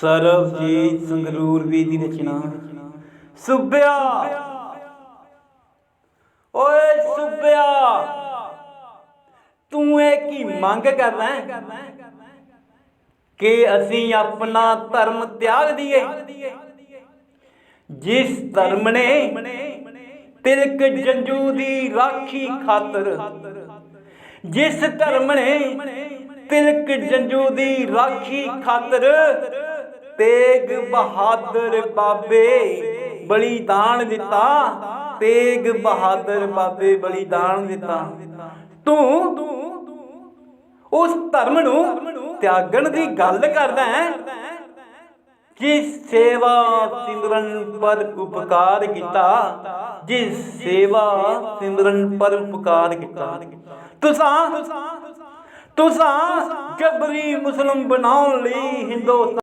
ਸਰਬਜੀਤ ਸੰਗਰੂਰ ਵੀ ਦੀ ਰਚਨਾ। ਸੁਬਿਆ ਓਏ ਸੁਬਿਆ ਤੂੰ ਇਹ ਕੀ ਮੰਗ ਕਰਦਾ ਕਿ ਅਸੀਂ ਆਪਣਾ ਧਰਮ ਤਿਆਗ ਦਈਏ। ਜਿਸ ਧਰਮ ਨੇ ਤਿਲਕ ਜੰਜੂ ਦੀ ਰਾਖੀ ਖਾਤਰ, ਜਿਸ ਧਰਮ ਨੇ ਤਿਲਕ ਜੰਜੂ ਦੀ ਰਾਖੀ ਖਾਤਰ ਤੇਗ ਬਹਾਦਰ ਬਾਬੇ ਬਲੀਦਾਨ ਦਿੱਤਾ। ਤੇਗ ਬਹਾਦਰ ਬਾਬੇ ਬਲੀਦਾਨ ਦਿੱਤਾ। ਤੂੰ ਉਸ ਧਰਮ ਨੂੰ ਤਿਆਗਣ ਦੀ ਗੱਲ ਕਰਦਾ ਹੈ ਜਿਸ ਸੇਵਾ ਸਿਮਰਨ ਪਰ ਉਪਕਾਰ ਕੀਤਾ। ਜਿਸ ਸੇਵਾ ਸਿਮਰਨ ਪਰ ਉਪਕਾਰ ਕੀਤਾ। ਤੁਸਾਂ ਤੁਸਾਂ ਜਬਰੀ ਮੁਸਲਮ ਬਣਾਉਣ ਲਈ ਹਿੰਦੁਸਤਾਨ